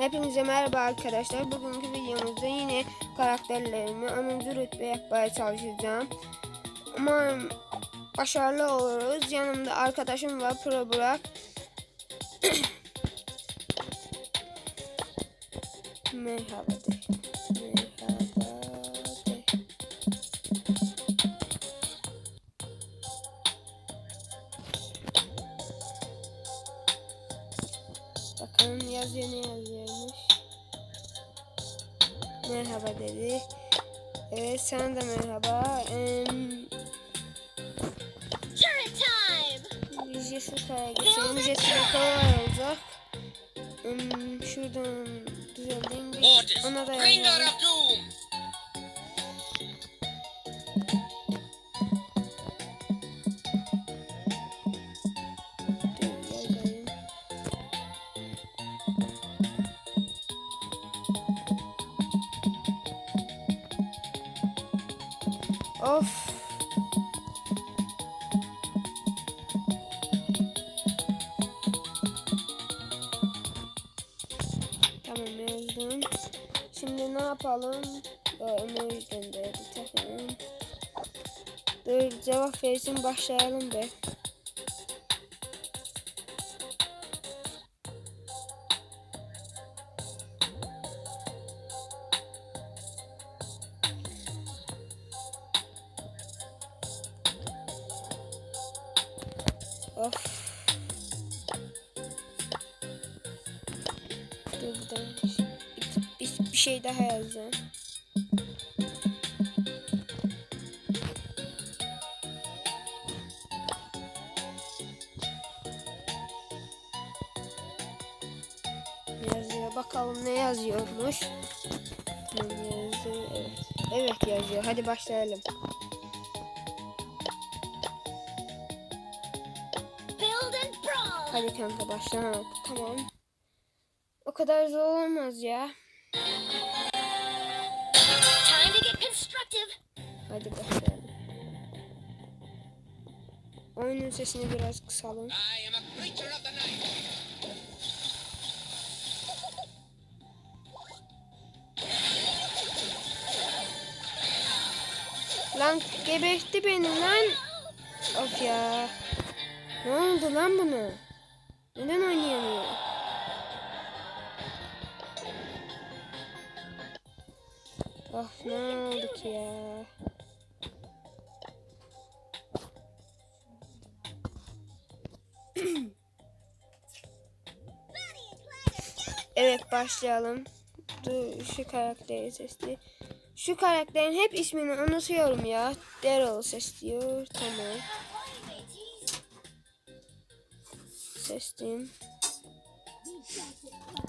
Hepinize merhaba arkadaşlar. Bugünkü videomuzda yine karakterlerimi 10. rütbe yapmaya çalışacağım. Umarım başarılı oluruz. Yanımda arkadaşım var Pro Burak. Merhaba. Bakalım yazıyor ne yazıyormuş. Merhaba dedi. Evet sana da merhaba. Ee! Jessica'ya geçelim. Jessica kolay olacak. Hmm, şuradan düzelteyim. Ona da yazalım. Yapalım? Ee, Emoji gönderdi tamam. Dur cevap versin başlayalım be. Şey daha yazacağım. Yazıyor. Bakalım ne yazıyormuş. Yazıyor. Evet. Evet yazıyor. Hadi başlayalım. Hadi kanka başla. Tamam. O kadar zor olmaz ya. Hadi başlayalım. Oyunun sesini biraz kısalım. Lan gebertti beni lan. Of ya. Ne oldu lan bunu? Neden oynayamıyor? Of ne oldu ki ya? Evet başlayalım. Dur şu karakteri sesli. Şu karakterin hep ismini unutuyorum ya. Daryl sesliyor. Tamam. Seçtim.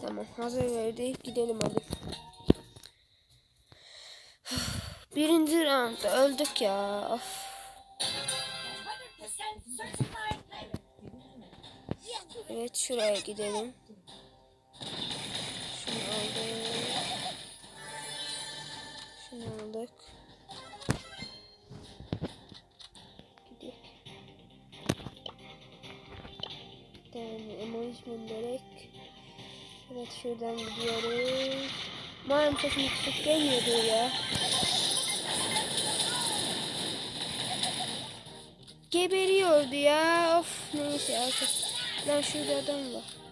Tamam hazır verdik. Gidelim hadi. Birinci roundda öldük ya. Of. Evet şuraya gidelim. Aldık. Gidelim. Yani emoji göndererek. Evet şuradan gidiyoruz. Umarım sesim kısık gelmiyordur ya. Geberiyordu ya. Of neyse artık. Lan şurada adam var.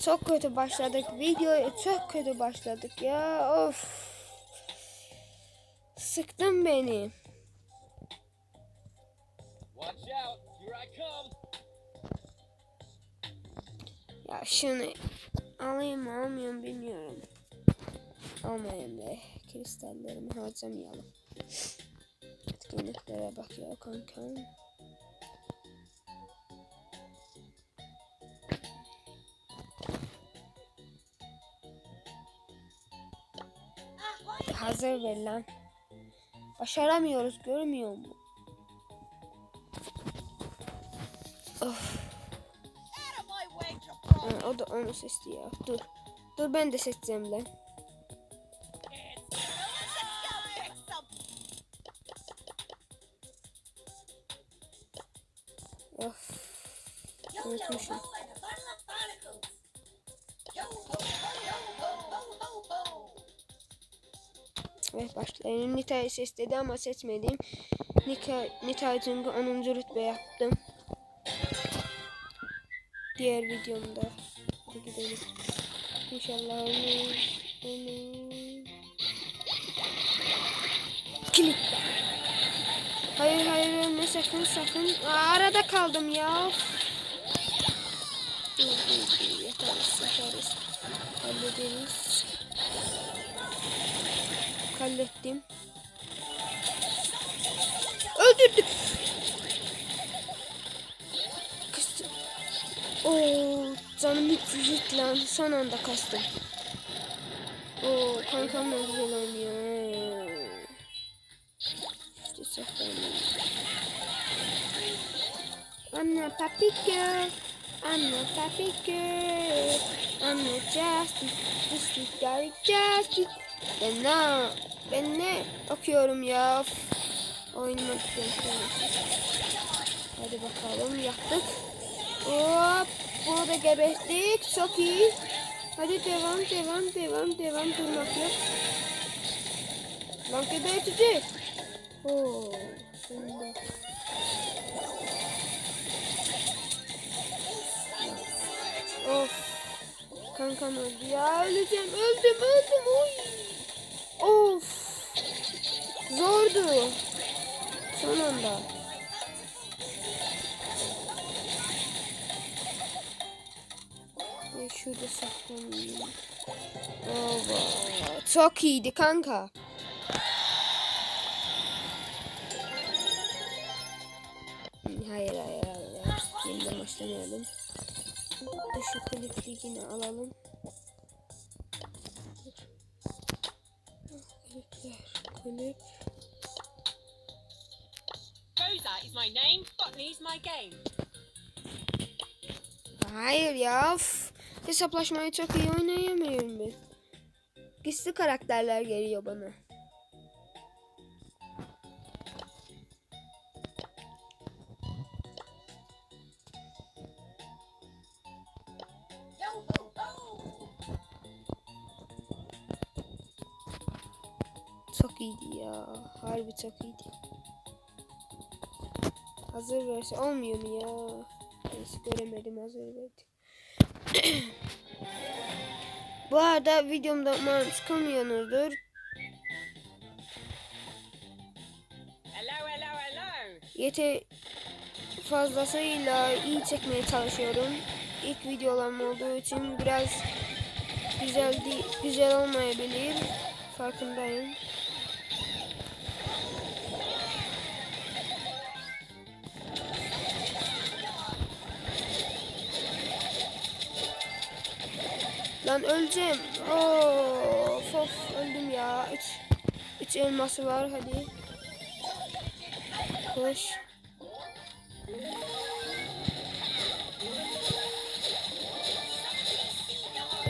Çok kötü başladık. Videoya çok kötü başladık ya. Of. Sıktın beni. Watch out, here I come! Ya şunu alayım mı almıyorum bilmiyorum. Almayayım be. Kristallerimi harcamayalım. Etkinliklere bak ya kanka. Hazır ver lan. Başaramıyoruz görmüyor musun? Of. Ha, o da onu seçti ya. Dur. Dur ben de seçeceğim lan. Of. Unutmuşum. Evet başlayalım. Nita'yı seçti ama seçmedim. Nika, Nita'yı çünkü 10. rütbe yaptım. Diğer videomda. Gidelim. İnşallah olur. Olur. Kilitle. Hayır hayır ölme sakın sakın. Arada kaldım ya. Dur dur dur. Hallederiz. Hallettim. Öldürdüm. Kastım. Oo, canım hiç hiç lan son anda kastım. Oo, kankam ne güzel oynuyor. İşte saklanıyor. Anna papi girl. Anna papi girl. Anna justice. Justice Gary justice. Ben ne? Ben ne okuyorum ya? Oyunuma gidiyorum. Hadi bakalım yaptık. Hop. Bunu da geberttik. Çok iyi. Hadi devam devam devam devam durmak yok. Lan gebertici. Oo. Şimdi. Of. Kankam öldü ya. Öleceğim. Öldüm öldüm. Oy. Zordu. Son anda. Ben şurada saklanayım. Ova. Çok iyiydi kanka. Hayır hayır hayır. Yeniden başlamayalım. Şu kulüp ligini alalım. Kulüpler, kulüp. Rosa is my name, botany is my game. Hayır ya. Of. Hesaplaşmayı çok iyi oynayamıyorum ben. Gizli karakterler geliyor bana. Çok iyiydi ya. Harbi çok iyiydi. Hazır verse olmuyor mu ya? Neyse göremedim hazır verdi. Bu arada videomda umarım sıkılmıyorsunuzdur. Hello, hello, fazlasıyla iyi çekmeye çalışıyorum. İlk videolarım olduğu için biraz güzel güzel olmayabilir. Farkındayım. Lan öleceğim. Of of öldüm ya. Üç, üç elması var hadi. Koş.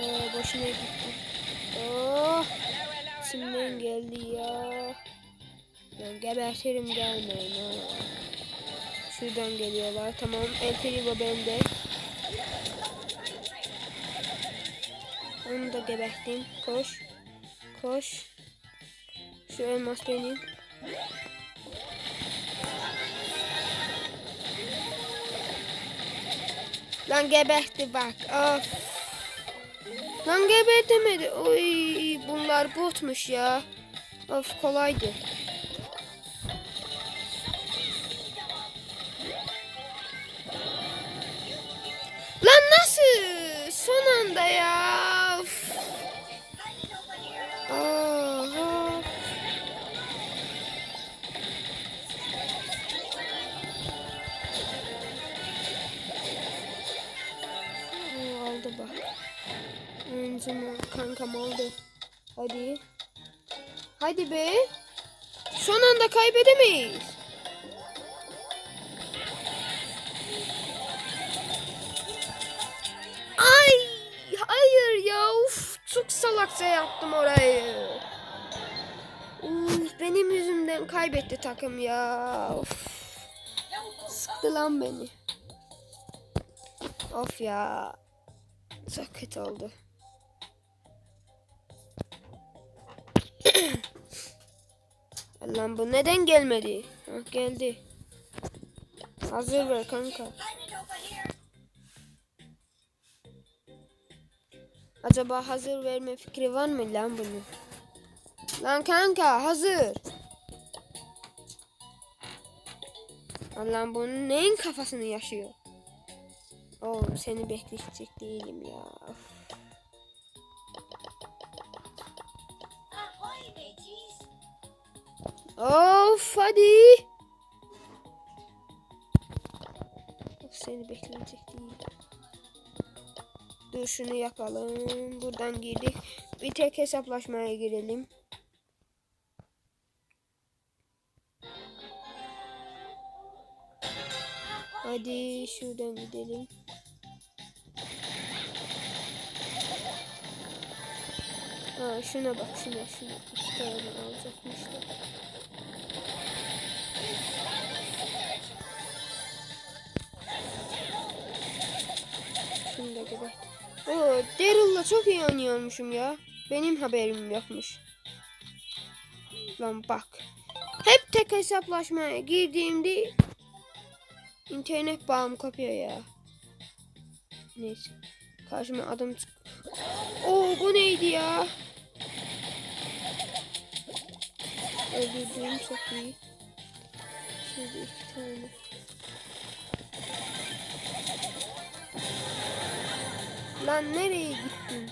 Ee, boşuna gitti. Oh, içimden geldi ya. Ben gebertirim gelmeyin ha. Şuradan geliyorlar. Tamam. El Primo bende. Da geberttim. Koş. Koş. Şu elmas benim. Lan gebertti bak. Of. Lan gebertemedi. Oy bunlar botmuş ya. Of kolaydı. Lan nasıl? Son anda ya. Oyuncum kankam aldı. Hadi. Hadi be. Son anda kaybedemeyiz. Ay hayır ya uf çok salakça yaptım orayı. Uf, benim yüzümden kaybetti takım ya. Of. Sıktı lan beni. Of ya. Çok kötü oldu. Lan bu neden gelmedi? Ha, geldi. Hazır ver kanka. Acaba hazır verme fikri var mı lan bunun? Lan kanka hazır. Allah'ım bunun neyin kafasını yaşıyor? Oğlum seni bekleyecek değilim ya. Of. Of hadi. Seni bekleyecek değil. Dur şunu yapalım. Buradan girdik. Bir tek hesaplaşmaya girelim. Hadi şuradan gidelim. Ha, şuna bak şuna şuna. İki tane alacakmış Daryl'la çok iyi oynuyormuşum ya. Benim haberim yokmuş. Lan bak. Hep tek hesaplaşmaya girdiğimde internet bağım kopuyor ya. Neyse. Karşıma adam çık. Oo bu neydi ya? Öldürdüğüm çok iyi. Şimdi iki tane. Lan nereye gittin? Bebe.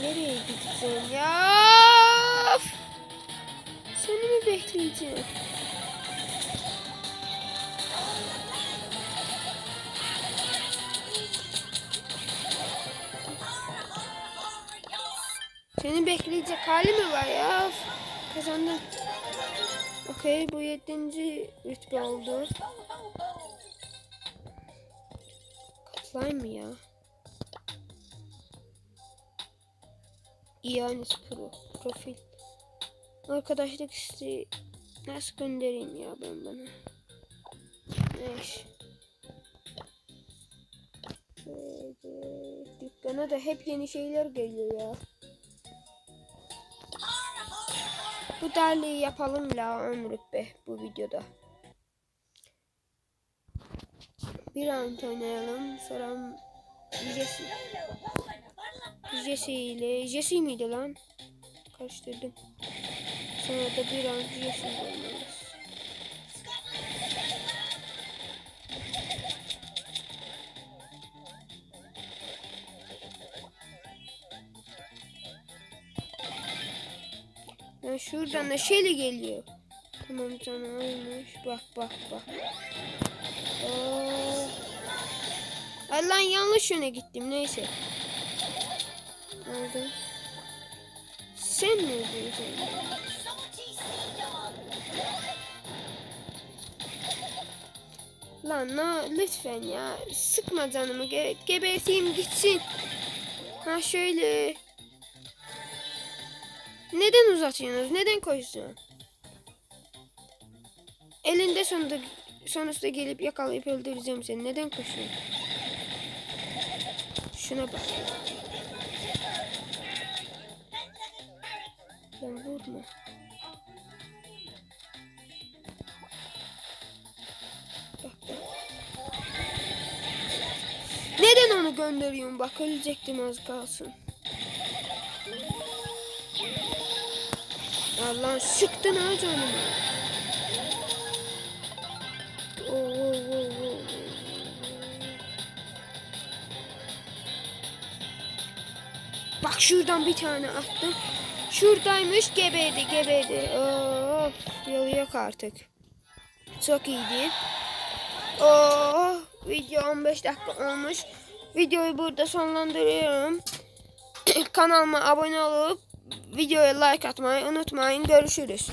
Nereye gittin ya? Seni mi bekleyeceğim? Seni bekleyecek hali mi var ya? Kazandım. Okey bu yedinci rütbe oldu. Katlay mı ya? İyanis Pro profil. Arkadaşlık isteği nasıl göndereyim ya ben bana? Neyse. Böyle Dükkana da hep yeni şeyler geliyor ya. Bu derliği yapalım la ömrük be bu videoda. Bir an oynayalım sonra Jesse. Jesse ile Jesse miydi lan? Karıştırdım. Sonra da bir an Jesse ile. Şuradan da Shelly geliyor. Tamam canım olmuş. Bak bak bak. Ay lan yanlış yöne gittim neyse. Aldım. Sen mi öldüreceksin? Lan no, lütfen ya. Sıkma canımı. Ge geberteyim gitsin. Ha şöyle. Neden uzatıyorsunuz? Neden koyuyorsun? Elinde sonunda sonuçta gelip yakalayıp öldüreceğim seni. Neden koşuyorsun? Şuna bak. Lan vurma. Bak bak. Neden onu gönderiyorsun? Bak ölecektim az kalsın. Allah oo, oo, oo. Bak şuradan bir tane attım. Şuradaymış geberdi geberdi. Of yolu yok artık. Çok iyiydi. Oh video 15 dakika olmuş. Videoyu burada sonlandırıyorum. Kanalıma abone olup videoya like atmayı unutmayın. Görüşürüz.